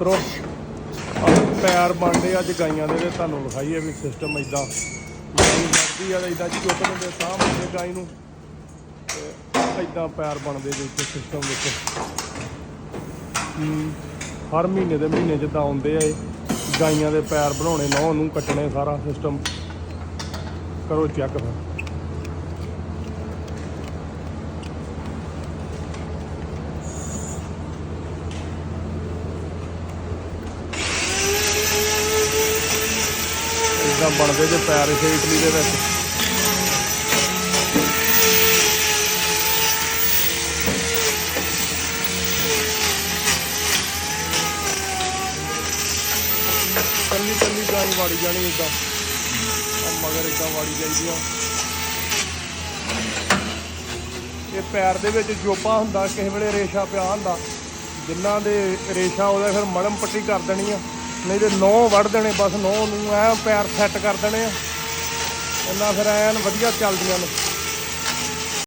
ਮਿੱਤਰੋ, ਆਹ ਪੈਰ ਬਣਦੇ ਅੱਜ ਗਾਈਆਂ ਦੇ ਤੇ ਤੁਹਾਨੂੰ ਵਿਖਾਈਏ ਵੀ ਸਿਸਟਮ ਇਦਾਂ ਗਾਈ ਵਰਦੀ ਆ ਇਦਾਂ ਚੁੱਕ ਦਿੰਦੇ ਸਾਹ ਮੰਦੇ ਗਾਈ ਨੂੰ। ਤੇ ਇਦਾਂ ਪੈਰ ਬਣਦੇ ਦੇ ਇੱਥੇ ਸਿਸਟਮ ਵਿੱਚ। ਹਰ ਮਹੀਨੇ ਦੇ ਮਹੀਨੇ ਜਿੱਦਾਂ ਆਉਂਦੇ ਆ ਇਹ, ਗਾਈਆਂ ਦੇ ਪੈਰ ਬਣਾਉਣੇ, ਨਹੁੰ ਨੂੰ ਕੱਟਣੇ ਸਾਰਾ ਸਿਸਟਮ ਕਰੋ ਚੈੱਕ ਫਿਰ। ਇਦਾਂ ਬਣਦੇ ਜੇ ਪੈਰ ਇਸੇ ਇਟਲੀ ਦੇ ਵਿੱਚ? ਕੱਲੀ ਕੱਲੀ ਗਾਈ ਵਾੜੀ ਜਾਣੀ ਇਦਾਂ ਆ ਮਗਰ ਇਦਾਂ ਵਾੜੀ ਜਾਂਦੀ ਆ। ਇਹ ਪੈਰ ਦੇ ਵਿੱਚ ਜੋਪਾ ਹੁੰਦਾ, ਕਿਸੇ ਵੇਲੇ ਰੇਸ਼ਾ ਪਿਆ ਹੁੰਦਾ। ਜਿਨ੍ਹਾਂ ਦੇ ਰੇਸ਼ਾ ਉਹਦਾ ਫਿਰ ਮੜਮ ਪੱਟੀ ਕਰ ਦੇਣੀ ਆ। ਨਹੀਂ ਤੇ ਨੌ ਵੱਢ ਦੇਣੇ, ਬਸ ਨੌ ਨੂੰ ਐ ਪੈਰ ਸੈੱਟ ਕਰ ਦੇਣੇ ਆ। ਇੰਨਾ ਫਿਰ ਐਨ ਵਧੀਆ ਚੱਲਦੀਆਂ ਨੇ।